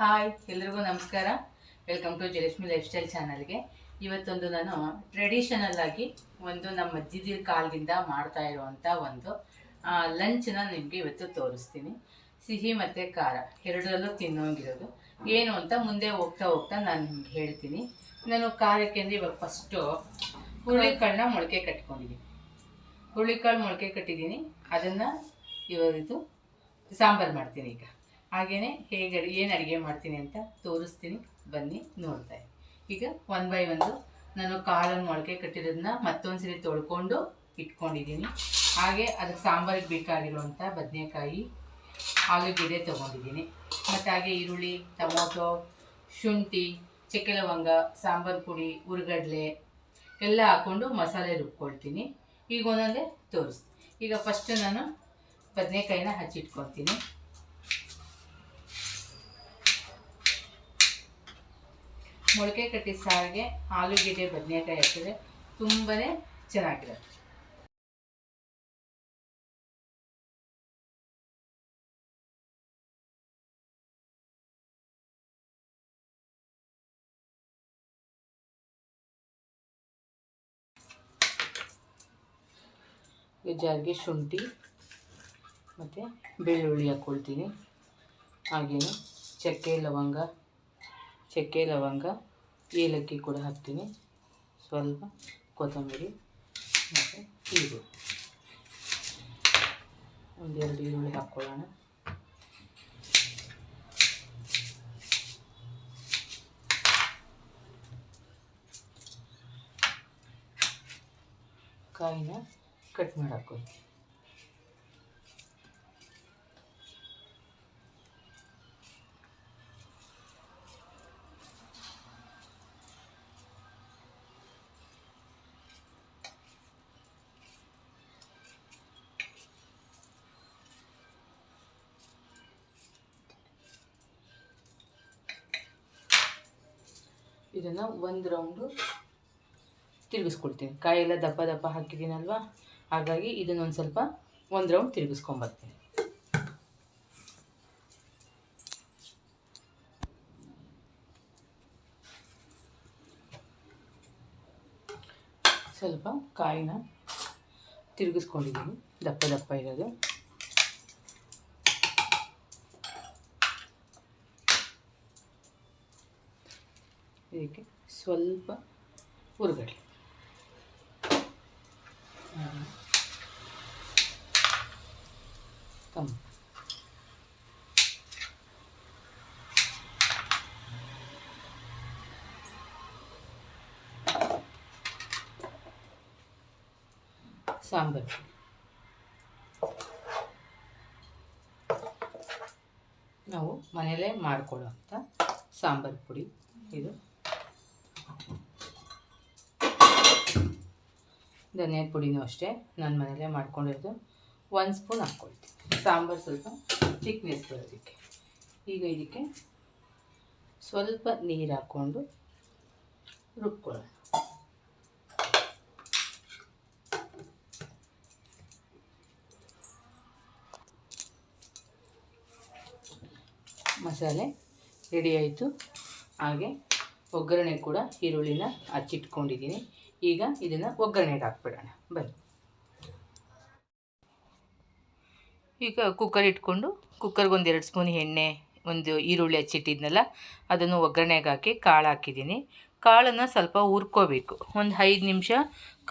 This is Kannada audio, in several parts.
ಹಾಯ್ ಎಲ್ರಿಗೂ ನಮಸ್ಕಾರ. Welcome to Jayalakshmi lifestyle ಚಾನಲ್ಗೆ ಇವತ್ತೊಂದು ನಾನು ಟ್ರೆಡಿಷನಲ್ ಆಗಿ ಒಂದು ನಮ್ಮ ಅಜ್ಜಿದಿರ ಕಾಲದಿಂದ ಮಾಡ್ತಾ ಇರುವಂಥ ಒಂದು ಲಂಚ್ನ ನಿಮಗೆ ಇವತ್ತು ತೋರಿಸ್ತೀನಿ. ಸಿಹಿ ಮತ್ತು ಖಾರ, ಎರಡರಲ್ಲೂ ತಿನ್ನೋಂಗಿರೋದು. ಏನು ಅಂತ ಮುಂದೆ ಹೋಗ್ತಾ ಹೋಗ್ತಾ ನಾನು ನಿಮ್ಗೆ ಹೇಳ್ತೀನಿ. ನಾನು ಖಾರಕ್ಕೆ ಅಂದರೆ ಇವಾಗ ಫಸ್ಟು ಹುರುಳಿಕಾಳನ್ನ ಮೊಳಕೆ ಕಟ್ಕೊಂಡಿದ್ದೀನಿ. ಹುರುಳಿಕಾಳು ಮೊಳಕೆ ಕಟ್ಟಿದ್ದೀನಿ. ಅದನ್ನು ಇವಾಗ ಸಾಂಬಾರು ಮಾಡ್ತೀನಿ ಈಗ. ಹಾಗೆಯೇ ಹೇಗೆ ಏನು ಅಡುಗೆ ಮಾಡ್ತೀನಿ ಅಂತ ತೋರಿಸ್ತೀನಿ. ಬನ್ನಿ ನೋಡ್ತಾ. ಈಗ ಒನ್ ಬೈ ಒಂದು ನಾನು ಕಾಳನ್ನು ಮೊಳಕೆ ಕಟ್ಟಿರೋದನ್ನ ಮತ್ತೊಂದು ಸರಿ ತೊಳ್ಕೊಂಡು ಇಟ್ಕೊಂಡಿದ್ದೀನಿ. ಹಾಗೆ ಅದಕ್ಕೆ ಸಾಂಬಾರಿಗೆ ಬೇಕಾಗಿರುವಂಥ ಬದನೆಕಾಯಿ ಆಲೂಗೆಡ್ಡೆ ತೊಗೊಂಡಿದ್ದೀನಿ. ಮತ್ತು ಹಾಗೆ ಈರುಳ್ಳಿ, ಟೊಮೊಟೊ, ಶುಂಠಿ ಚಕ್ಕೆ ಲವಂಗ ಸಾಂಬಾರು ಪುಡಿ, ಉರ್ಗಡ್ಲೆ ಎಲ್ಲ ಹಾಕ್ಕೊಂಡು ಮಸಾಲೆ ರುಬ್ಕೊಳ್ತೀನಿ. ಈಗ ಒಂದೊಂದೇ ತೋರಿಸ್ತೀನಿ. ಈಗ ಫಸ್ಟು ನಾನು ಬದನೆಕಾಯಿನ ಹಚ್ಚಿಟ್ಕೊತೀನಿ ಮೊಳಕೆ ಕಟ್ಟಿ ಸಾರಿಗೆ ಆಲೂಗೆಡ್ಡೆ ಬದನೆಕಾಯಿ ಹಾಕಿದ್ರೆ ತುಂಬಾ ಚೆನ್ನಾಗಿರುತ್ತೆ. ಈ ಜಾರಿಗೆ ಶುಂಠಿ ಮತ್ತು ಬೆಳ್ಳುಳ್ಳಿ ಹಾಕ್ಕೊಳ್ತೀನಿ. ಹಾಗೆಯೇ ಚಕ್ಕೆ, ಲವಂಗ ಚಕ್ಕೆ, ಲವಂಗ, ಏಲಕ್ಕಿ ಕೂಡ ಹಾಕ್ತೀನಿ. ಸ್ವಲ್ಪ ಕೊತ್ತಂಬರಿ ಮತ್ತು ಈರುಳ್ಳಿ. ಒಂದೆರಡು ಈರುಳ್ಳಿ ಹಾಕ್ಕೊಳ್ಳೋಣ. ಕಾಯಿನ ಕಟ್ ಮಾಡಿ ಹಾಕ್ಕೊಳ್ಳಿ ಇದನ್ನು ಒಂದು ರೌಂಡು ತಿರುಗಿಸ್ಕೊಳ್ತೀನಿ. ಕಾಯೆಲ್ಲ ದಪ್ಪ ದಪ್ಪ ಹಾಕಿದ್ದೀನಲ್ವ? ಹಾಗಾಗಿ ಇದನ್ನೊಂದು ಸ್ವಲ್ಪ ಒಂದು ರೌಂಡ್ ತಿರುಗಿಸ್ಕೊಂಬರ್ತೀನಿ ಸ್ವಲ್ಪ ಕಾಯಿನ ತಿರುಗಿಸ್ಕೊಂಡಿದ್ದೀನಿ. ದಪ್ಪ ದಪ್ಪ ಇರೋದು. ಇದಕ್ಕೆ ಸ್ವಲ್ಪ ಹುರುಗಡ್ಲೆ. ಕಮ್ಮಿ ಸಾಂಬಾರು. ನಾವು ಮನೆಯಲ್ಲೇ ಮಾಡಿಕೊಳ್ಳುವಂಥ ಸಾಂಬಾರು ಪುಡಿ ಇದು. ಧನಿಯಾ ಪುಡಿನೂ ಅಷ್ಟೇ. ನನ್ನ ಮನೇಲೇ ಮಾಡ್ಕೊಂಡಿರೋದು. ಒಂದು ಸ್ಪೂನ್ ಹಾಕ್ಕೊಳ್ತೀನಿ. ಸಾಂಬಾರು ಸ್ವಲ್ಪ ತಿಕ್ನೆಸ್ ಬರೋದಕ್ಕೆ. ಈಗ ಇದಕ್ಕೆ ಸ್ವಲ್ಪ ನೀರು ಹಾಕ್ಕೊಂಡು ರುಬ್ಕೊಳ್ಳೋಣ. ಮಸಾಲೆ ರೆಡಿ ಆಯಿತು. ಹಾಗೆ ಒಗ್ಗರಣೆ ಕೂಡ ಈರುಳ್ಳಿನ ಹಚ್ಚಿಟ್ಕೊಂಡಿದ್ದೀನಿ ಈಗ ಇದನ್ನು ಒಗ್ಗರಣೆಗೆ ಹಾಕ್ಬಿಡೋಣ. ಬನ್ನಿ. ಈಗ ಕುಕ್ಕರ್ ಇಟ್ಕೊಂಡು ಕುಕ್ಕರ್ಗೆ ಒಂದು ಎರಡು ಸ್ಪೂನ್ ಎಣ್ಣೆ, ಒಂದು ಈರುಳ್ಳಿ ಹಚ್ಚಿಟ್ಟಿದ್ನಲ್ಲ ಅದನ್ನು ಒಗ್ಗರಣೆಗೆ ಹಾಕಿ ಕಾಳು ಹಾಕಿದ್ದೀನಿ. ಕಾಳನ್ನು ಸ್ವಲ್ಪ ಹುರ್ಕೋಬೇಕು. ಒಂದು ಐದು ನಿಮಿಷ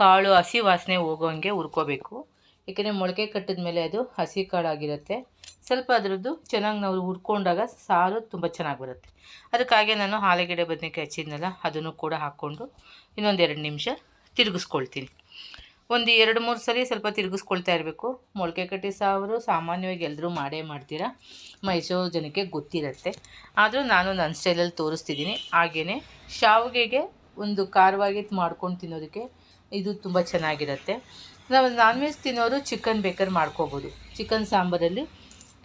ಕಾಳು ಹಸಿ ವಾಸನೆ ಹೋಗೋಂಗೆ ಹುರ್ಕೋಬೇಕು. ಏಕೆಂದರೆ ಮೊಳಕೆ ಕಟ್ಟಿದ ಮೇಲೆ ಅದು ಹಸಿ ಕಾಳಾಗಿರುತ್ತೆ. ಸ್ವಲ್ಪ ಅದರದ್ದು ಚೆನ್ನಾಗಿ ನಾವು ಹುರ್ಕೊಂಡಾಗ ಸಾರು ತುಂಬ ಚೆನ್ನಾಗಿ ಬರುತ್ತೆ. ಅದಕ್ಕಾಗಿ ನಾನು ಆಲೂಗೆಡ್ಡೆ ಬದನೆಕಾಯಿ ಹಚ್ಚಿದ್ನಲ್ಲ, ಅದನ್ನು ಕೂಡ ಹಾಕ್ಕೊಂಡು ಇನ್ನೊಂದು ಎರಡು ನಿಮಿಷ ತಿರುಗಿಸ್ಕೊಳ್ತೀನಿ. ಒಂದು ಎರಡು ಮೂರು ಸಲ ಸ್ವಲ್ಪ ತಿರುಗಿಸ್ಕೊಳ್ತಾ ಇರಬೇಕು. ಮೊಳಕೆ ಕಟ್ಟಿ ಸಾರು ಸಾಮಾನ್ಯವಾಗಿ ಎಲ್ಲರೂ ಮಾಡೇ ಮಾಡ್ತೀರಾ? ಮೈಸೂರು ಜನಕ್ಕೆ ಗೊತ್ತಿರುತ್ತೆ. ಆದರೂ ನಾನು ನನ್ನ ಸ್ಟೈಲಲ್ಲಿ ತೋರಿಸ್ತಿದ್ದೀನಿ. ಹಾಗೆಯೇ ಶಾವಿಗೆಗೆ ಒಂದು ಖಾರವಾಗಿ ಮಾಡ್ಕೊಂಡು ತಿನ್ನೋದಕ್ಕೆ ಇದು ತುಂಬ ಚೆನ್ನಾಗಿರುತ್ತೆ. ನಾವು ನಾನ್ ವೆಜ್ ತಿನ್ನೋರು ಚಿಕನ್ ಬೇಕಾದ್ರೆ ಮಾಡ್ಕೋಬೋದು. ಚಿಕನ್ ಸಾಂಬಾರಲ್ಲಿ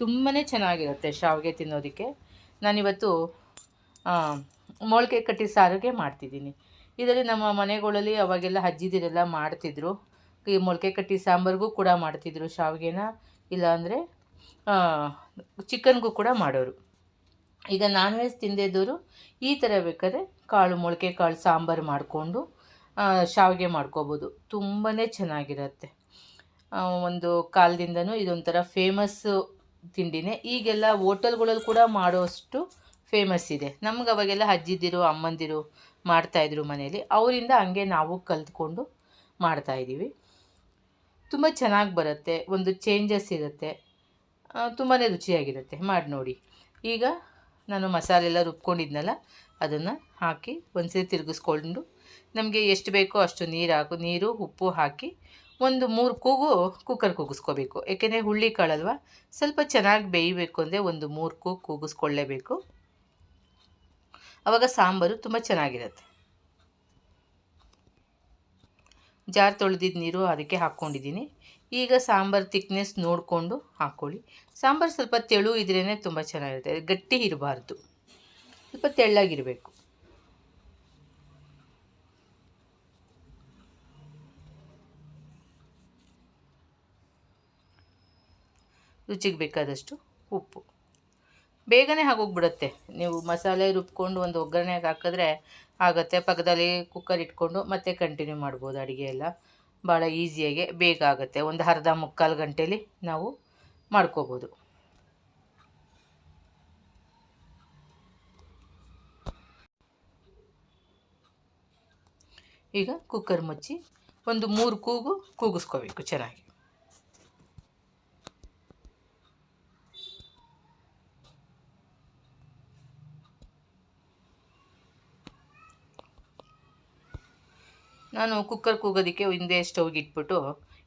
ತುಂಬಾ ಚೆನ್ನಾಗಿರುತ್ತೆ ಶಾವಿಗೆ ತಿನ್ನೋದಕ್ಕೆ. ನಾನಿವತ್ತು ಮೊಳಕೆ ಕಟ್ಟಿ ಸಾರಿಗೆ ಮಾಡ್ತಿದ್ದೀನಿ. ಇದರಲ್ಲಿ ನಮ್ಮ ಮನೆಗಳಲ್ಲಿ ಅವಾಗೆಲ್ಲ ಅಜ್ಜಿದಿರೆಲ್ಲ ಮಾಡ್ತಿದ್ರು. ಈ ಮೊಳಕೆ ಕಟ್ಟಿ ಸಾಂಬಾರಿಗೂ ಕೂಡ ಮಾಡ್ತಿದ್ರು ಶಾವಿಗೆನ. ಇಲ್ಲಾಂದರೆ ಚಿಕನ್ಗೂ ಕೂಡ ಮಾಡೋರು. ಈಗ ನಾನ್ ವೆಜ್ ತಿಂದಿದ್ದವರು ಈ ಥರ ಬೇಕಾದ್ರೆ ಕಾಳು, ಮೊಳಕೆ ಕಾಳು ಸಾಂಬಾರು ಮಾಡಿಕೊಂಡು ಶಾವಿಗೆ ಮಾಡ್ಕೋಬೋದು. ತುಂಬಾ ಚೆನ್ನಾಗಿರುತ್ತೆ. ಒಂದು ಕಾಲದಿಂದನೂ ಇದೊಂಥರ ಫೇಮಸ್ಸು ತಿಂಡಿನೇ. ಈಗೆಲ್ಲ ಹೋಟೆಲ್ಗಳಲ್ಲಿ ಕೂಡ ಮಾಡೋಷ್ಟು ಫೇಮಸ್ ಇದೆ. ನಮ್ಗೆ ಅವಾಗೆಲ್ಲ ಅಜ್ಜಿದಿರು, ಅಮ್ಮಂದಿರು ಮಾಡ್ತಾಯಿದ್ರು ಮನೇಲಿ ಅವರಿಂದ ಹಂಗೆ ನಾವು ಕಲ್ತ್ಕೊಂಡು ಮಾಡ್ತಾಯಿದ್ದೀವಿ ತುಂಬ ಚೆನ್ನಾಗಿ ಬರುತ್ತೆ, ಒಂದು ಚೇಂಜಸ್ ಇರುತ್ತೆ. ತುಂಬಾ ರುಚಿಯಾಗಿರುತ್ತೆ. ಮಾಡಿ ನೋಡಿ. ಈಗ ನಾನು ಮಸಾಲೆ ಎಲ್ಲ ರುಬ್ಕೊಂಡಿದ್ನಲ್ಲ, ಅದನ್ನು ಹಾಕಿ ಒಂದ್ಸರಿ ತಿರುಗಿಸ್ಕೊಂಡು ನಮಗೆ ಎಷ್ಟು ಬೇಕೋ ಅಷ್ಟು ನೀರು ಹಾಕು, ನೀರು, ಉಪ್ಪು ಹಾಕಿ ಒಂದು ಮೂರು ಕೂಗು ಕುಕ್ಕರ್ ಕೂಗಿಸ್ಕೋಬೇಕು. ಏಕೆಂದರೆ ಹುಳ್ಳಿ ಕಾಳಲ್ವ? ಸ್ವಲ್ಪ ಚೆನ್ನಾಗಿ ಬೇಯಬೇಕು ಅಂದರೆ ಒಂದು ಮೂರು ಕೂಗು ಕೂಗಿಸ್ಕೊಳ್ಳೇಬೇಕು. ಆವಾಗ ಸಾಂಬಾರು ತುಂಬ ಚೆನ್ನಾಗಿರುತ್ತೆ. ಜಾರ್ ತೊಳೆದಿದ್ದ ನೀರು ಅದಕ್ಕೆ ಹಾಕ್ಕೊಂಡಿದ್ದೀನಿ. ಈಗ ಸಾಂಬಾರು ತಿಕ್ನೆಸ್ ನೋಡಿಕೊಂಡು ಹಾಕ್ಕೊಳ್ಳಿ ಸಾಂಬಾರು ಸ್ವಲ್ಪ ತೆಳು ಇದ್ರೇ ತುಂಬ ಚೆನ್ನಾಗಿರುತ್ತೆ. ಗಟ್ಟಿ ಇರಬಾರ್ದು. ಸ್ವಲ್ಪ ತೆಳ್ಳಗಿರಬೇಕು. ರುಚಿಗೆ ಬೇಕಾದಷ್ಟು ಉಪ್ಪು. ಬೇಗನೆ ಆಗೋಗ್ಬಿಡುತ್ತೆ. ನೀವು ಮಸಾಲೆ ರುಬ್ಕೊಂಡು ಒಂದು ಒಗ್ಗರಣೆಗೆ ಹಾಕಿದ್ರೆ ಆಗುತ್ತೆ. ಪಕ್ಕದಲ್ಲಿ ಕುಕ್ಕರ್ ಇಟ್ಕೊಂಡು ಮತ್ತೆ ಕಂಟಿನ್ಯೂ ಮಾಡ್ಬೋದು ಅಡುಗೆ ಎಲ್ಲ. ಭಾಳ ಈಸಿಯಾಗಿ ಬೇಗ ಆಗುತ್ತೆ. ಒಂದು ಅರ್ಧ ಮುಕ್ಕಾಲು ಗಂಟೇಲಿ ನಾವು ಮಾಡ್ಕೋಬೋದು. ಈಗ ಕುಕ್ಕರ್ ಮುಚ್ಚಿ ಒಂದು ಮೂರು ಕೂಗು ಕೂಗಿಸ್ಕೋಬೇಕು ಚೆನ್ನಾಗಿ. ನಾನು ಕುಕ್ಕರ್ ಕೂಗೋದಕ್ಕೆ ಹಿಂದೆ ಸ್ಟವ್ಗೆ ಇಟ್ಬಿಟ್ಟು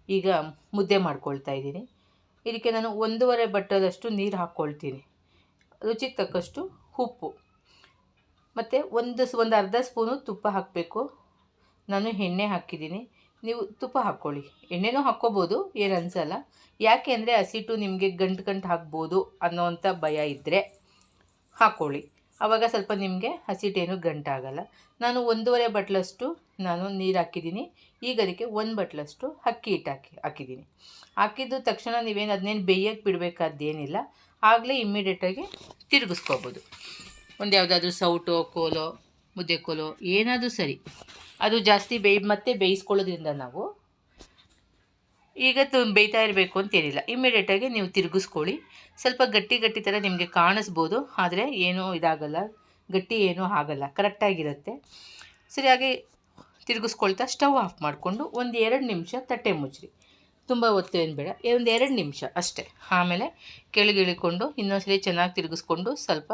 ಈಗ ಮುದ್ದೆ ಮಾಡ್ಕೊಳ್ತಾ ಇದ್ದೀನಿ. ಇದಕ್ಕೆ ನಾನು ಒಂದೂವರೆ ಬಟ್ಟದಷ್ಟು ನೀರು ಹಾಕ್ಕೊಳ್ತೀನಿ. ರುಚಿಗೆ ತಕ್ಕಷ್ಟು ಉಪ್ಪು. ಮತ್ತು ಒಂದು ಒಂದು ಅರ್ಧ ಸ್ಪೂನು ತುಪ್ಪ ಹಾಕಬೇಕು. ನಾನು ಎಣ್ಣೆ ಹಾಕಿದ್ದೀನಿ. ನೀವು ತುಪ್ಪ ಹಾಕ್ಕೊಳ್ಳಿ. ಎಣ್ಣೆನೂ ಹಾಕ್ಕೋಬೋದು, ಏನು ಅನಿಸಲ್ಲ. ಯಾಕೆ ಅಂದರೆ ಹಸಿಟ್ಟು ನಿಮಗೆ ಗಂಟು ಗಂಟು ಹಾಕ್ಬೋದು ಅನ್ನೋವಂಥ ಭಯ ಇದ್ದರೆ ಹಾಕ್ಕೊಳ್ಳಿ. ಆವಾಗ ಸ್ವಲ್ಪ ನಿಮಗೆ ಹಸಿಟೇನು ಗಂಟಾಗಲ್ಲ. ನಾನು ಒಂದೂವರೆ ಬಟ್ಲಷ್ಟು ನಾನು ನೀರು ಹಾಕಿದ್ದೀನಿ. ಈಗ ಅದಕ್ಕೆ ಒಂದು ಬಟ್ಲಷ್ಟು ಅಕ್ಕಿ ಹಿಟ್ಟು ಹಾಕಿ, ಹಾಕಿದ್ದೀನಿ. ಹಾಕಿದ ತಕ್ಷಣ ನೀವೇನು ಅದನ್ನೇನು ಬೇಯಕ್ಕೆ ಬಿಡಬೇಕಾದ್ದೇನಿಲ್ಲ ಆಗಲೇ ಇಮ್ಮಿಡಿಯೇಟಾಗಿ ತಿರುಗಿಸ್ಕೋಬೋದು. ಒಂದು ಯಾವುದಾದ್ರೂ ಸೌಟೋ, ಕೋಲೋ, ಮುದ್ದೆ ಕೋಲೋ ಏನಾದರೂ ಸರಿ. ಅದು ಜಾಸ್ತಿ ಬೇಯ್, ಮತ್ತೆ ಬೇಯಿಸ್ಕೊಳ್ಳೋದ್ರಿಂದ ನಾವು ಈಗ ತು ಬೇಯ್ತಾ ಇರಬೇಕು ಅಂತೇನಿಲ್ಲ ಇಮ್ಮಿಡಿಯೇಟಾಗಿ ನೀವು ತಿರುಗಿಸ್ಕೊಳ್ಳಿ. ಸ್ವಲ್ಪ ಗಟ್ಟಿ ಗಟ್ಟಿ ಥರ ನಿಮಗೆ ಕಾಣಿಸ್ಬೋದು. ಆದರೆ ಏನೂ ಇದಾಗಲ್ಲ. ಗಟ್ಟಿ ಏನೂ ಆಗಲ್ಲ. ಕರೆಕ್ಟಾಗಿರುತ್ತೆ ಸರಿಯಾಗಿ ತಿರುಗಿಸ್ಕೊಳ್ತಾ ಸ್ಟವ್ ಆಫ್ ಮಾಡಿಕೊಂಡು ಒಂದು ಎರಡು ನಿಮಿಷ ತಟ್ಟೆ ಮುಚ್ಚಿರಿ ತುಂಬ ಹೊತ್ತು ಏನು ಬೇಡ. ಒಂದು ಎರಡು ನಿಮಿಷ ಅಷ್ಟೇ. ಆಮೇಲೆ ಕೆಳಗಿಳಿಕೊಂಡು ಇನ್ನೊಂದ್ಸಲಿ ಚೆನ್ನಾಗಿ ತಿರುಗಿಸ್ಕೊಂಡು ಸ್ವಲ್ಪ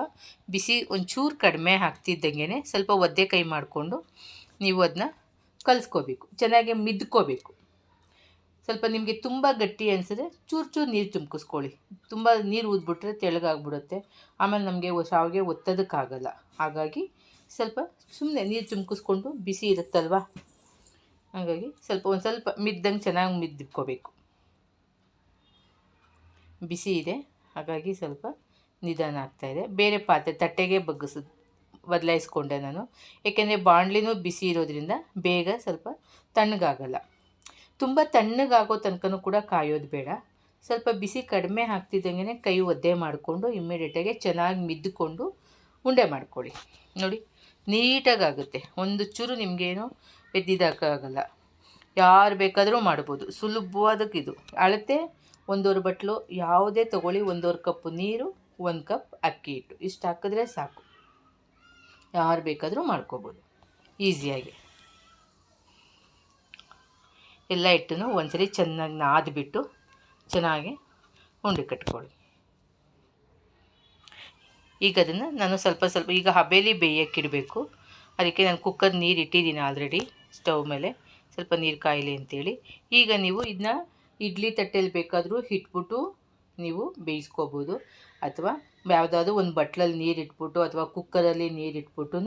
ಬಿಸಿ ಒಂಚೂರು ಕಡಿಮೆ ಹಾಕ್ತಿದ್ದಂಗೆ ಸ್ವಲ್ಪ ಒದ್ದೆ ಕೈ ಮಾಡಿಕೊಂಡು ನೀವು ಅದನ್ನ ಕಲಿಸ್ಕೋಬೇಕು. ಚೆನ್ನಾಗಿ ಮಿದ್ಕೋಬೇಕು. ಸ್ವಲ್ಪ ನಿಮಗೆ ತುಂಬ ಗಟ್ಟಿ ಅನಿಸಿದ್ರೆ ಚೂರು ಚೂರು ನೀರು ತುಂಬಿಸ್ಕೊಳ್ಳಿ ತುಂಬ ನೀರು ಊದ್ಬಿಟ್ರೆ ತೆಳಗಾಗ್ಬಿಡುತ್ತೆ ಆಮೇಲೆ ನಮಗೆ ಶಾವಿಗೆ ಒತ್ತೋದಕ್ಕಾಗಲ್ಲ. ಹಾಗಾಗಿ ಸ್ವಲ್ಪ ಸುಮ್ಮನೆ ನೀರು ತುಂಬಿಸ್ಕೊಂಡು ಬಿಸಿ ಇರುತ್ತಲ್ವ? ಹಾಗಾಗಿ ಸ್ವಲ್ಪ ಒಂದು ಸ್ವಲ್ಪ ಮಿದ್ದಂಗೆ ಚೆನ್ನಾಗಿ ಮಿದ್ದಿಟ್ಕೋಬೇಕು ಬಿಸಿ ಇದೆ. ಹಾಗಾಗಿ ಸ್ವಲ್ಪ ನಿಧಾನ ಆಗ್ತಾಯಿದೆ ಬೇರೆ ಪಾತ್ರೆ ತಟ್ಟೆಗೆ ಬಗ್ಗಿಸ್, ಬದಲಾಯಿಸ್ಕೊಂಡೆ ನಾನು. ಏಕೆಂದರೆ ಬಾಣಲಿನೂ ಬಿಸಿ ಇರೋದ್ರಿಂದ ಬೇಗ ಸ್ವಲ್ಪ ತಣ್ಣಗಾಗಲ್ಲ. ತುಂಬ ತಣ್ಣಗಾಗೋ ತನಕನೂ ಕೂಡ ಕಾಯೋದು ಬೇಡ. ಸ್ವಲ್ಪ ಬಿಸಿ ಕಡಿಮೆ ಹಾಕ್ತಿದ್ದಂಗೆ ಕೈ ಒದ್ದೆ ಮಾಡಿಕೊಂಡು ಇಮ್ಮಿಡಿಯೇಟಾಗೆ ಚೆನ್ನಾಗಿ ಮಿದ್ದುಕೊಂಡು ಉಂಡೆ ಮಾಡ್ಕೊಳ್ಳಿ. ನೋಡಿ ನೀಟಾಗಿ ಆಗುತ್ತೆ ಒಂದು ಚೂರು ನಿಮಗೇನು ಎದ್ದಿದ್ದಕ್ಕಾಗಲ್ಲ ಯಾರು ಬೇಕಾದರೂ ಮಾಡ್ಬೋದು. ಸುಲಭವಾದಕ್ಕಿದು ಅಳತೆ, ಒಂದೂವರೆ ಬಟ್ಲು, ಯಾವುದೇ ತೊಗೊಳ್ಳಿ. ಒಂದೂವರೆ ಕಪ್ಪು ನೀರು, ಒಂದು ಕಪ್ ಅಕ್ಕಿ ಹಿಟ್ಟು. ಇಷ್ಟು ಹಾಕಿದ್ರೆ ಸಾಕು. ಯಾರು ಬೇಕಾದರೂ ಮಾಡ್ಕೋಬೋದು. ಈಸಿಯಾಗಿ. ಎಲ್ಲ ಹಿಟ್ಟನ್ನು ಒಂದ್ಸರಿ ಚೆನ್ನಾಗಿ ನಾದ್ಬಿಟ್ಟು ಚೆನ್ನಾಗಿ ಉಂಡೆ ಕಟ್ಕೊಳ್ಳಿ. ಈಗ ಅದನ್ನು ನಾನು ಸ್ವಲ್ಪ ಸ್ವಲ್ಪ ಈಗ ಹಬೇಲಿ ಬೇಯಕ್ಕಿಡಬೇಕು ಅದಕ್ಕೆ ನಾನು ಕುಕ್ಕರ್ ನೀರು ಇಟ್ಟಿದ್ದೀನಿ ಆಲ್ರೆಡಿ ಸ್ಟವ್ ಮೇಲೆ. ಸ್ವಲ್ಪ ನೀರು ಕಾಯಲಿ ಅಂತೇಳಿ. ಈಗ ನೀವು ಇದನ್ನ ಇಡ್ಲಿ ತಟ್ಟೆಯಲ್ಲಿ ಬೇಕಾದರೂ ಇಟ್ಬಿಟ್ಟು ನೀವು ಬೇಯಿಸ್ಕೋಬೋದು. ಅಥವಾ ಯಾವುದಾದ್ರೂ ಒಂದು ಬಟ್ಲಲ್ಲಿ ನೀರು ಇಟ್ಬಿಟ್ಟು ಅಥವಾ ಕುಕ್ಕರಲ್ಲಿ ನೀರು ಇಟ್ಬಿಟ್ಟು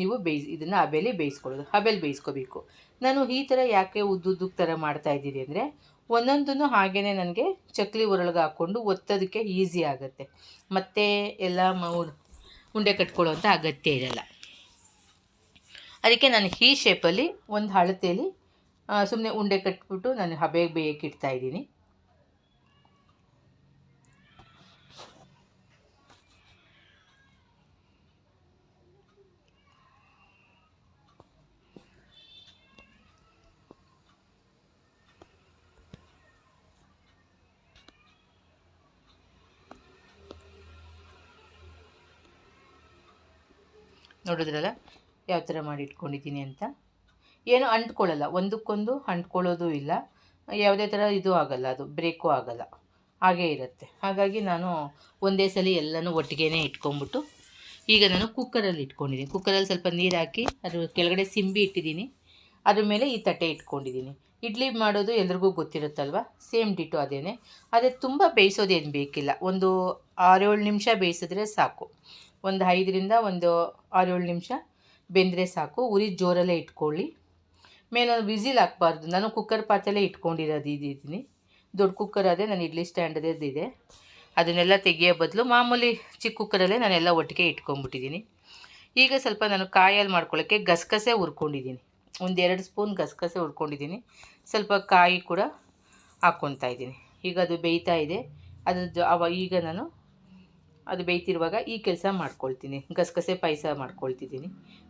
ನೀವು ಬೇಯಿಸಿ, ಇದನ್ನು ಹಬೆಲಿ ಬೇಯಿಸ್ಕೊಳ್ಳೋದು, ಹಬೆಲಿ ಬೇಯಿಸ್ಕೋಬೇಕು. ನಾನು ಈ ಥರ ಯಾಕೆ ಉದ್ದುದ್ದಕ್ಕೆ ಥರ ಮಾಡ್ತಾಯಿದ್ದೀನಿ ಅಂದರೆ ಒಂದೊಂದನ್ನು ಹಾಗೇ ನನಗೆ ಚಕ್ಲಿ ಒರಳಿಗೆ ಹಾಕ್ಕೊಂಡು ಒತ್ತೋದಕ್ಕೆ ಈಸಿ ಆಗುತ್ತೆ. ಮತ್ತು ಎಲ್ಲ ಉಂಡೆ ಕಟ್ಕೊಳ್ಳೋವಂಥ ಅಗತ್ಯ ಇರಲ್ಲ. ಅದಕ್ಕೆ ನಾನು ಈ ಶೇಪಲ್ಲಿ ಒಂದು ಅಳತೆಯಲ್ಲಿ ಸುಮ್ಮನೆ ಉಂಡೆ ಕಟ್ಬಿಟ್ಟು ನಾನು ಹಬೆಗೆ ಬೇಯಕ್ಕೆ ಇಡ್ತಾಯಿದ್ದೀನಿ ನೋಡಿದ್ರಲ್ಲ? ಯಾವ ಥರ ಮಾಡಿ ಇಟ್ಕೊಂಡಿದ್ದೀನಿ ಅಂತ? ಏನು ಅಂಟ್ಕೊಳ್ಳಲ್ಲ. ಒಂದಕ್ಕೊಂದು ಅಂಟ್ಕೊಳ್ಳೋದು ಇಲ್ಲ. ಯಾವುದೇ ಥರ ಇದು ಆಗಲ್ಲ ಅದು. ಬ್ರೇಕು ಆಗಲ್ಲ. ಹಾಗೇ ಇರುತ್ತೆ. ಹಾಗಾಗಿ ನಾನು ಒಂದೇ ಸಲ ಎಲ್ಲನೂ ಒಟ್ಟಿಗೆ ಇಟ್ಕೊಂಬಿಟ್ಟು ಈಗ ನಾನು ಕುಕ್ಕರಲ್ಲಿ ಇಟ್ಕೊಂಡಿದ್ದೀನಿ. ಕುಕ್ಕರಲ್ಲಿ ಸ್ವಲ್ಪ ನೀರು ಹಾಕಿ ಅದ್ರ ಕೆಳಗಡೆ ಸಿಂಬಿ ಇಟ್ಟಿದ್ದೀನಿ. ಅದ್ರ ಮೇಲೆ ಈ ತಟ್ಟೆ ಇಟ್ಕೊಂಡಿದ್ದೀನಿ. ಇಡ್ಲಿ ಮಾಡೋದು ಎಲ್ರಿಗೂ ಗೊತ್ತಿರುತ್ತಲ್ವ? ಸೇಮ್ ಡಿಟು ಅದೇನೆ. ಅದೇ ತುಂಬ ಬೇಯಿಸೋದೇನು ಬೇಕಿಲ್ಲ. ಒಂದು ಆರೇಳು ನಿಮಿಷ ಬೇಯಿಸಿದ್ರೆ ಸಾಕು. ಒಂದು ಐದರಿಂದ ಒಂದು ಆರೇಳು ನಿಮಿಷ ಬೆಂದರೆ ಸಾಕು. ಉರಿ ಜೋರಲ್ಲೇ ಇಟ್ಕೊಳ್ಳಿ. ಮೇಲೊಂದು ವಿಸಿಲ್ ಹಾಕ್ಬಾರ್ದು. ನಾನು ಕುಕ್ಕರ್ ಪಾತ್ರೆಲ್ಲೇ ಇಟ್ಕೊಂಡಿರೋದು ಇದ್ದೀನಿ ದೊಡ್ಡ ಕುಕ್ಕರ್ ಅದೇ ನಾನು ಇಡ್ಲಿ ಸ್ಟ್ಯಾಂಡ್ ಇದೆ. ಅದನ್ನೆಲ್ಲ ತೆಗಿಯೋ ಬದಲು ಮಾಮೂಲಿ ಚಿಕ್ಕ ಕುಕ್ಕರಲ್ಲೇ ನಾನೆಲ್ಲ ಒಟ್ಟಿಗೆ ಇಟ್ಕೊಂಡ್ಬಿಟ್ಟಿದ್ದೀನಿ. ಈಗ ಸ್ವಲ್ಪ ನಾನು ಕಾಯಲ್ಲಿ ಮಾಡ್ಕೊಳ್ಳೋಕ್ಕೆ ಗಸಗಸೆ ಹುರ್ಕೊಂಡಿದ್ದೀನಿ. ಒಂದೆರಡು ಸ್ಪೂನ್ ಗಸಗಸೆ ಹುರ್ಕೊಂಡಿದ್ದೀನಿ. ಸ್ವಲ್ಪ ಕಾಯಿ ಕೂಡ ಹಾಕ್ಕೊತಾ ಇದ್ದೀನಿ. ಈಗ ಅದು ಬೇಯ್ತಾ ಇದೆ. ಅದ್ರದ್ದು ಅವ ಈಗ ನಾನು ಅದು ಬೇಯ್ತಿರುವಾಗ ಈ ಕೆಲಸ ಮಾಡ್ಕೊಳ್ತೀನಿ. ಗಸಗಸೆ ಪಾಯಸ ಮಾಡ್ಕೊಳ್ತಿದ್ದೀನಿ.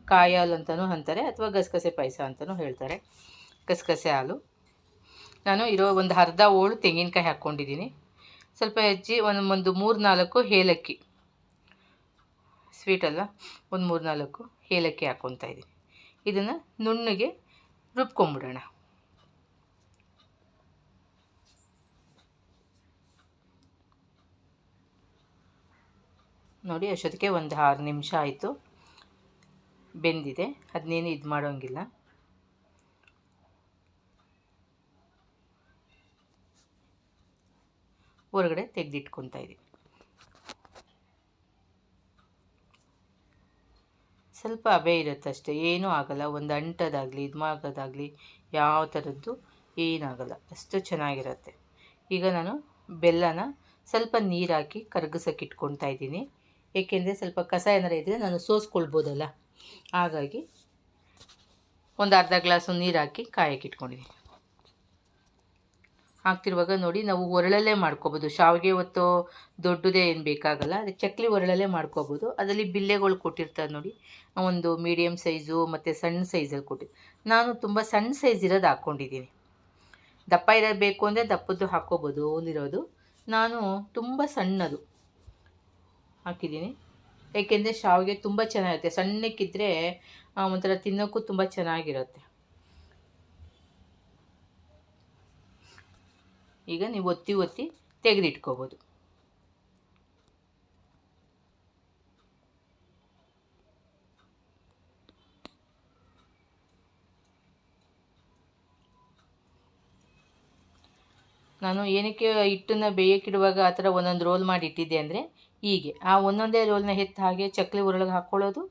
ಕಾಯಿ ಹಾಲು ಅಂತಲೂ ಅಂತಾರೆ ಅಥವಾ ಗಸಗಸೆ ಪಾಯಸ ಅಂತಲೂ ಹೇಳ್ತಾರೆ. ಗಸಗಸೆ ಹಾಲು. ನಾನು ಇರೋ ಒಂದು ಅರ್ಧ ಹೋಳು ತೆಂಗಿನಕಾಯಿ ಹಾಕ್ಕೊಂಡಿದ್ದೀನಿ. ಸ್ವಲ್ಪ ಹೆಚ್ಚಿ ಒಂದು ಒಂದು ಮೂರು ನಾಲ್ಕು ಏಲಕ್ಕಿ. ಸ್ವೀಟಲ್ಲ ಒಂದು ಮೂರು ನಾಲ್ಕು ಏಲಕ್ಕಿ ಹಾಕ್ಕೊತಾ ಇದ್ದೀನಿ. ಇದನ್ನು ನುಣ್ಣಗೆ ರುಬ್ಕೊಂಬಿಡೋಣ. ನೋಡಿ, ಅಷ್ಟೊತ್ತಿಗೆ ಒಂದು ಆರು ನಿಮಿಷ ಆಯಿತು. ಬೆಂದಿದೆ. ಅದನ್ನೇನು ಇದು ಮಾಡೋಂಗಿಲ್ಲ. ಹೊರಗಡೆ ತೆಗೆದಿಟ್ಕೊತಾ ಇದ್ದೀನಿ ಸ್ವಲ್ಪ ಅಬೆ ಇರುತ್ತೆ ಅಷ್ಟೇ. ಏನೂ ಆಗಲ್ಲ. ಒಂದು ಅಂಟದಾಗಲಿ, ಇದು ಮಾಡೋದಾಗಲಿ, ಯಾವ ಥರದ್ದು ಏನಾಗಲ್ಲ. ಅಷ್ಟು ಚೆನ್ನಾಗಿರುತ್ತೆ. ಈಗ ನಾನು ಬೆಲ್ಲನ ಸ್ವಲ್ಪ ನೀರಾಕಿ ಹಾಕಿ ಕರಗಿಸೋಕೆ ಇಟ್ಕೊತಾ ಇದ್ದೀನಿ. ಏಕೆಂದರೆ ಸ್ವಲ್ಪ ಕಸ ಏನಾರು ಇದ್ದರೆ ನಾನು ಸೋಸ್ಕೊಳ್ಬೋದಲ್ಲ. ಹಾಗಾಗಿ ಒಂದು ಅರ್ಧ ಗ್ಲಾಸು ನೀರು ಹಾಕಿ ಕಾಯಕ್ಕೆ ಇಟ್ಕೊಂಡಿದ್ದೀನಿ ಹಾಕ್ತಿರುವಾಗ ನೋಡಿ ನಾವು ಒರಳಲ್ಲೇ ಮಾಡ್ಕೋಬೋದು. ಶಾವಿಗೆ ಹೊತ್ತು ದೊಡ್ಡದೇ ಏನು ಬೇಕಾಗಲ್ಲ ಅದಕ್ಕೆ ಚಕ್ಲಿ ಒರಳಲ್ಲೇ ಮಾಡ್ಕೋಬೋದು. ಅದರಲ್ಲಿ ಬಿಲ್ಲೆಗಳು ಕೊಟ್ಟಿರ್ತಾರೆ ನೋಡಿ. ಒಂದು ಮೀಡಿಯಮ್ ಸೈಜು ಮತ್ತು ಸಣ್ಣ ಸೈಜಲ್ಲಿ ಕೊಟ್ಟಿದ್ದು ನಾನು ತುಂಬ ಸಣ್ಣ ಸೈಜ್ ಇರೋದು ಹಾಕ್ಕೊಂಡಿದ್ದೀನಿ ದಪ್ಪ ಇರೋದು ಬೇಕು ಅಂದರೆ ದಪ್ಪದ್ದು ಹಾಕ್ಕೋಬೋದು ಓಲಿರೋದು ನಾನು ತುಂಬ ಸಣ್ಣದು. ಹಾಕಿದ್ದೀನಿ. ಏಕೆಂದರೆ ಶಾವಿಗೆ ತುಂಬ ಚೆನ್ನಾಗಿರುತ್ತೆ. ಸಣ್ಣಕ್ಕಿದ್ರೆ ಒಂಥರ ತಿನ್ನೋಕ್ಕೂ ತುಂಬ ಚೆನ್ನಾಗಿರುತ್ತೆ. ಈಗ ನೀವು ಒತ್ತಿ ಒತ್ತಿ ತೆಗೆದಿಟ್ಕೋಬೋದು. ನಾನು ಏನಕ್ಕೆ ಹಿಟ್ಟನ್ನು ಬೇಯಕ್ಕಿಡುವಾಗ ಆ ಥರ ಒಂದೊಂದು ರೋಲ್ ಮಾಡಿ ಇಟ್ಟಿದ್ದೆ ಅಂದರೆ ಹೀಗೆ ಆ ಒಂದೊಂದೇ ರೋಲ್ನ ಹೆತ್ತ ಹಾಗೆ ಚಕ್ಲಿ ಉರುಳಿಗೆ ಹಾಕ್ಕೊಳ್ಳೋದು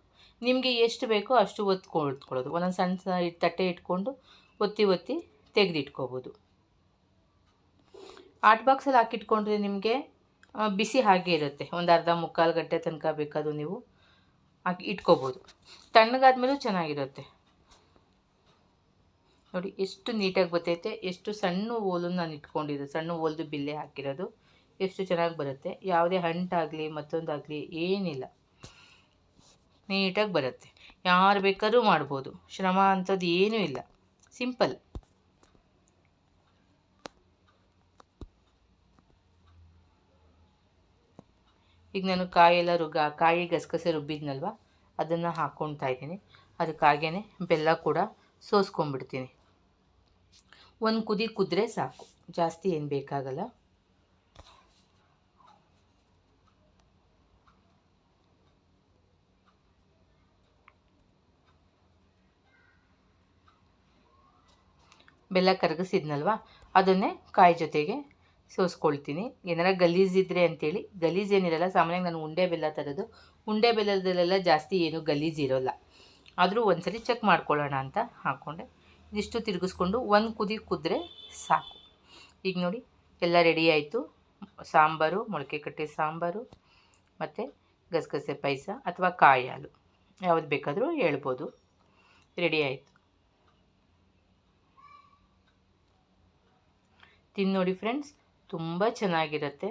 ನಿಮಗೆ ಎಷ್ಟು ಬೇಕೋ ಅಷ್ಟು ಒತ್ಕೊಳ್ಕೊಳ್ಳೋದು ಒಂದೊಂದು ಸಣ್ಣ ತಟ್ಟೆ ಇಟ್ಕೊಂಡು ಒತ್ತಿ ಒತ್ತಿ ತೆಗೆದಿಟ್ಕೋಬೋದು. ಆಟ್ ಬಾಕ್ಸಲ್ಲಿ ಹಾಕಿಟ್ಕೊಂಡ್ರೆ ನಿಮಗೆ ಬಿಸಿ ಹಾಗೆ ಇರುತ್ತೆ. ಒಂದು ಅರ್ಧ ಮುಕ್ಕಾಲು ಗಂಟೆ ತನಕ ಬೇಕಾದರೂ ನೀವು ಹಾಕಿ ಇಟ್ಕೋಬೋದು. ತಣ್ಣಗಾದ್ಮೇಲೂ ಚೆನ್ನಾಗಿರುತ್ತೆ. ನೋಡಿ, ಎಷ್ಟು ನೀಟಾಗಿ ಬರ್ತೈತೆ. ಎಷ್ಟು ಸಣ್ಣ ಓಲನ್ನು ನಾನು ಇಟ್ಕೊಂಡಿರೋದು ಸಣ್ಣ ಓಲ್ದು ಬಿಲ್ಲೆ ಹಾಕಿರೋದು. ಎಷ್ಟು ಚೆನ್ನಾಗಿ ಬರುತ್ತೆ. ಯಾವುದೇ ಹಂಟಾಗಲಿ ಮತ್ತೊಂದಾಗಲಿ ಏನಿಲ್ಲ. ನೀಟಾಗಿ ಬರುತ್ತೆ. ಯಾರು ಬೇಕಾದ್ರೂ ಮಾಡ್ಬೋದು. ಶ್ರಮ ಅಂಥದ್ದು ಏನೂ ಇಲ್ಲ. ಸಿಂಪಲ್ ಈಗ ನಾನು ಕಾಯೆಲ್ಲ ರುಗ್ಗ ಕಾಯಿ ಗಸಗಸೆ ರುಬ್ಬಿದ್ನಲ್ವ? ಅದನ್ನು ಹಾಕ್ಕೊಳ್ತಾ ಇದ್ದೀನಿ. ಅದಕ್ಕಾಗೇ ಬೆಲ್ಲ ಕೂಡ ಸೋಸ್ಕೊಂಡ್ಬಿಡ್ತೀನಿ. ಒಂದು ಕುದಿ ಕುದ್ರೆ ಸಾಕು. ಜಾಸ್ತಿ ಏನು ಬೇಕಾಗಲ್ಲ. ಬೆಲ್ಲ ಕರಗಿಸಿದ್ನಲ್ವ? ಅದನ್ನೇ ಕಾಯಿ ಜೊತೆಗೆ ಸೋಸ್ಕೊಳ್ತೀನಿ. ಏನಾರ ಗಲೀಜಿದ್ರೆ ಅಂತೇಳಿ. ಗಲೀಜೇನಿರಲ್ಲ ಸಾಮಾನ್ಯವಾಗಿ ನಾನು ಉಂಡೆ ಬೆಲ್ಲ ತರೋದು. ಉಂಡೆ ಬೆಲ್ಲದಲ್ಲೆಲ್ಲ ಜಾಸ್ತಿ ಏನು ಗಲೀಜು ಇರೋಲ್ಲ. ಆದರೂ ಒಂದ್ಸರಿ ಚೆಕ್ ಮಾಡ್ಕೊಳ್ಳೋಣ ಅಂತ ಹಾಕ್ಕೊಂಡೆ ಇದಿಷ್ಟು ತಿರುಗಿಸ್ಕೊಂಡು ಒಂದು ಕುದಿ ಕುದ್ರೆ ಸಾಕು. ಈಗ ನೋಡಿ, ಎಲ್ಲ ರೆಡಿ ಆಯಿತು. ಸಾಂಬಾರು, ಮೊಳಕೆ ಕಟ್ಟಿ ಸಾಂಬಾರು, ಮತ್ತು ಗಸಗಸೆ ಪಾಯಸ ಅಥವಾ ಕಾಯಿ ಹಾಲು. ಯಾವ್ದು ಬೇಕಾದರೂ ಹೇಳ್ಬೋದು. ರೆಡಿ ಆಯಿತು. ತಿನ್ನೋಡಿ ನೋಡಿ ಫ್ರೆಂಡ್ಸ್, ತುಂಬ ಚೆನ್ನಾಗಿರುತ್ತೆ.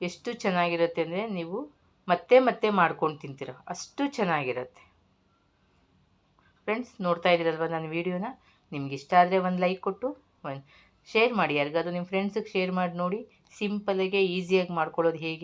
ಎಷ್ಟು ಚೆನ್ನಾಗಿರುತ್ತೆ ಅಂದರೆ ನೀವು ಮತ್ತೆ ಮತ್ತೆ ಮಾಡ್ಕೊಂಡು ತಿಂತೀರ. ಅಷ್ಟು ಚೆನ್ನಾಗಿರುತ್ತೆ. ಫ್ರೆಂಡ್ಸ್, ನೋಡ್ತಾ ಇದ್ದೀರಲ್ವ ನನ್ನ ವೀಡಿಯೋನ? ನಿಮ್ಗೆ ಇಷ್ಟ ಆದರೆ ಒಂದು ಲೈಕ್ ಕೊಟ್ಟು, ಒಂದು ಶೇರ್ ಮಾಡಿ. ಯಾರಿಗಾದ್ರೂ ನಿಮ್ಮ ಫ್ರೆಂಡ್ಸಿಗೆ ಶೇರ್ ಮಾಡಿ ನೋಡಿ. ಸಿಂಪಲ್ಲಾಗೆ ಈಸಿಯಾಗಿ ಮಾಡ್ಕೊಳ್ಳೋದು ಹೇಗೆ?